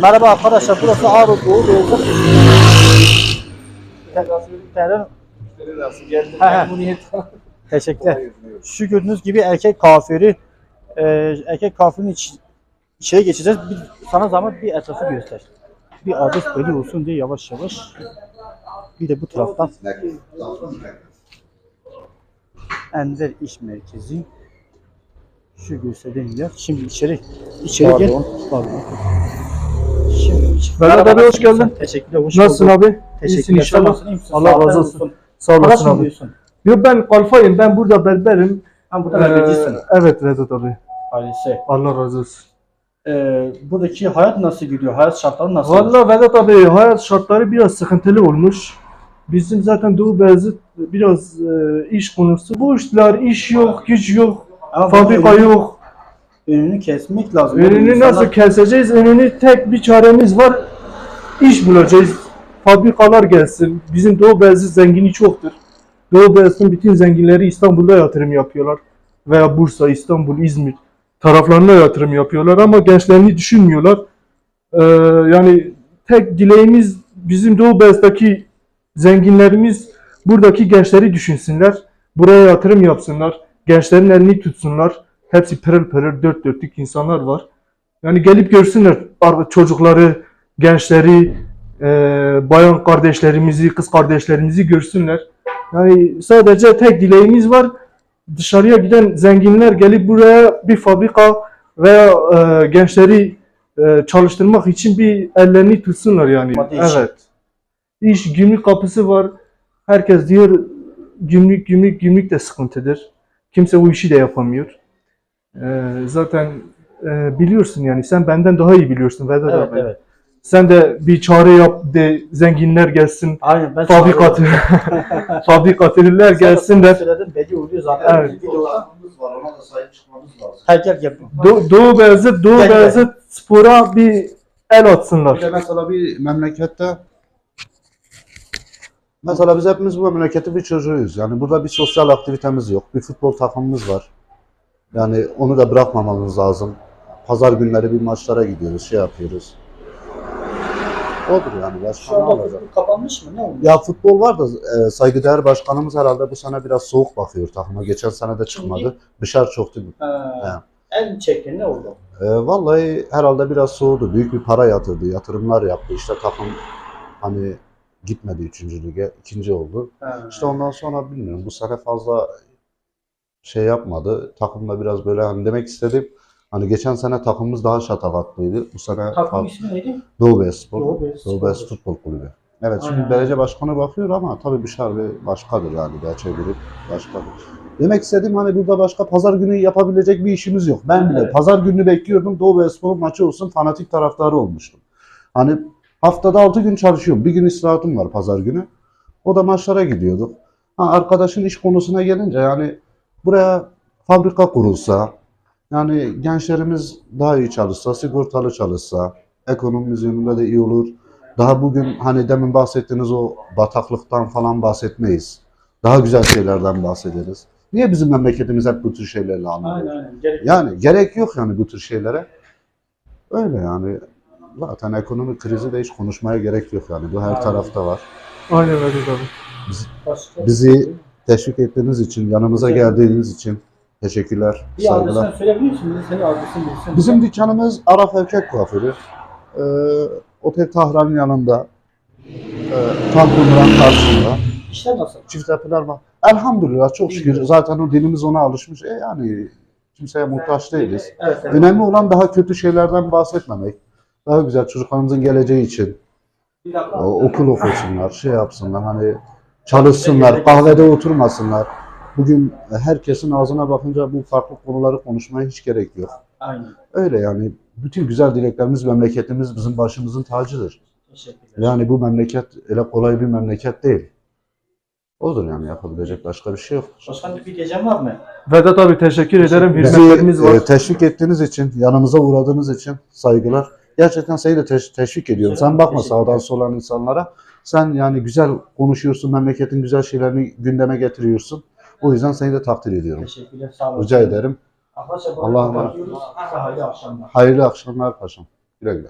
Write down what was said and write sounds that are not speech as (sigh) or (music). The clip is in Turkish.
Merhaba arkadaşlar, burası Ağrı Doğu Beyazıt. Teşekkürler. Şu gördüğünüz gibi erkek kafiri, e, erkek kafirin iç, içeri geçeceğiz. Bir, sana zahmet bir etrafı göster. Bir adres belli olsun diye yavaş yavaş. Bir de bu taraftan Ender İş Merkezi. Şu gösterdiğim yer. Şimdi içeri, içeri gel. Pardon. Şimdi içeri- abi, hoş geldin. Teşekkürler, hoş Nasılsın bulduk. abi? İyisin Teşekkürler. inşallah. Sen nasılsın, iyi misin? Allah Sağ ol, razı olsun. nasılsın? Sağ olasın Nasıl abi. diyorsun? Yok ben alfayım. Ben burada berberim. Ha burada berbecisin. Ee, evet Vedat abi. Ailesi. Allah razı olsun. Ee, buradaki hayat nasıl gidiyor? Hayat şartları nasıl? Valla Vedat abi hayat şartları biraz sıkıntılı olmuş. Bizim zaten Doğu Beyazıt biraz e, iş konusu. Boşlar, iş yok, güç yok, Ama fabrika önünü, yok. önünü kesmek lazım. Önünü İnsanlar- nasıl keseceğiz? Önünü tek bir çaremiz var. İş bulacağız. Fabrikalar gelsin. Bizim Doğu Beyazıt zengini çoktur. Doğu Beyazıt'ın bütün zenginleri İstanbul'da yatırım yapıyorlar. Veya Bursa, İstanbul, İzmir taraflarına yatırım yapıyorlar ama gençlerini düşünmüyorlar. Ee, yani tek dileğimiz bizim Doğu Beyazıt'taki zenginlerimiz buradaki gençleri düşünsünler. Buraya yatırım yapsınlar. Gençlerin elini tutsunlar. Hepsi pırıl pırıl dört dörtlük insanlar var. Yani gelip görsünler ar- çocukları, gençleri, e, bayan kardeşlerimizi, kız kardeşlerimizi görsünler. Yani sadece tek dileğimiz var. Dışarıya giden zenginler gelip buraya bir fabrika veya e, gençleri e, çalıştırmak için bir ellerini tutsunlar yani. İş. Evet. İş gümrük kapısı var. Herkes diyor gümrük gümrük gümrük de sıkıntıdır. Kimse o işi de yapamıyor. E, zaten e, biliyorsun yani sen benden daha iyi biliyorsun Vedat Evet, abi. evet. Sen de bir çağrı yap de zenginler gelsin. Aynen ben Fabrikatör, (laughs) fabrikatörler (laughs) gelsinler. Söyledim belli oluyor zaten. Evet. Hakkımız var, ona da sahip çıkmamız lazım. Gel gel. Do- Doğu Beyazıt, Doğu. Beyazıt spora bir el Bir de atsınlar. mesela bir memlekette Mesela biz hepimiz bu memleketin bir çocuğuyuz. Yani burada bir sosyal aktivitemiz yok. Bir futbol takımımız var. Yani onu da bırakmamamız lazım. Pazar günleri bir maçlara gidiyoruz, şey yapıyoruz. Odur yani. Başka ne olacak? kapanmış mı? Ne olmuş? Ya futbol var da e, saygıdeğer başkanımız herhalde bu sene biraz soğuk bakıyor takıma. Geçen sene de çıkmadı. Dışarı çoktu. Ha, en çekti ne oldu? E, vallahi herhalde biraz soğudu. Büyük bir para yatırdı. Yatırımlar yaptı. İşte takım hani gitmedi 3. lige. ikinci oldu. Ha. İşte ondan sonra bilmiyorum. Bu sene fazla şey yapmadı. Takımda biraz böyle hani demek istedim. Hani geçen sene takımımız daha şatavatlıydı. Bu sene Takım ismi neydi? Doğu Beyazspor. Doğu Beyazspor Futbol Kulübü. Evet şimdi Aynen. belediye başkanı bakıyor ama tabii Bişar Bey başkadır yani gerçek grup başkadır. Demek istediğim hani burada başka pazar günü yapabilecek bir işimiz yok. Ben bile Evet. pazar günü bekliyordum Doğu Beyazspor maçı olsun fanatik taraftarı olmuştum. Hani haftada 6 gün çalışıyorum. Bir gün istirahatım var pazar günü. O da maçlara gidiyorduk. Ha, arkadaşın iş konusuna gelince yani buraya fabrika kurulsa, yani gençlerimiz daha iyi çalışsa, sigortalı çalışsa, ekonomimiz yönünde de iyi olur. Daha bugün hani demin bahsettiğiniz o bataklıktan falan bahsetmeyiz. Daha güzel şeylerden bahsederiz. Niye bizim memleketimiz hep bu tür şeylerle anılıyor? Aynen aynen. Gerek Yani gerek yok yani bu tür şeylere. Öyle yani. Zaten ekonomi krizi de hiç konuşmaya gerek yok yani. Bu her Aynen. tarafta var. Aynen abi. Başka- Bizi teşvik ettiğiniz için, yanımıza geldiğiniz için teşekkürler, Bir saygılar. adresini söyleyebilir misin? Senin adresini bilsin. Bizim dükkanımız Araf Erkek Kuaförü. Ee, Otel Tahran'ın yanında. E, Tanpınar'ın karşısında. İşler nasıl? Çift yapılar var. Elhamdülillah çok şükür. Zaten o dilimiz ona alışmış. E yani kimseye muhtaç değiliz. Evet, evet. Önemli olan daha kötü şeylerden bahsetmemek. Daha güzel çocuklarımızın geleceği için o- okul okusunlar, şey yapsınlar hani çalışsınlar, kahvede oturmasınlar. Bugün herkesin ağzına bakınca bu farklı konuları konuşmaya hiç gerek yok. Aynen. Öyle yani bütün güzel dileklerimiz memleketimiz bizim başımızın tacıdır. Teşekkürler. Yani bu memleket öyle kolay bir memleket değil. Odur yani yapabilecek başka bir şey yok. Başkan bir gecen var mı? Vedat abi teşekkür ederim. Bizi var. e, teşvik ettiğiniz için, yanımıza uğradığınız için saygılar. Gerçekten seni de teş- teşvik ediyorum. Sen bakma sağdan soldan insanlara. Sen yani güzel konuşuyorsun, memleketin güzel şeylerini gündeme getiriyorsun. O yüzden seni de takdir ediyorum. Teşekkürler. Sağ olun. Rica ederim. Arkadaşlar Allah'a emanet. kapatıyoruz. Hayırlı akşamlar. Hayırlı akşamlar paşam. Güle güle.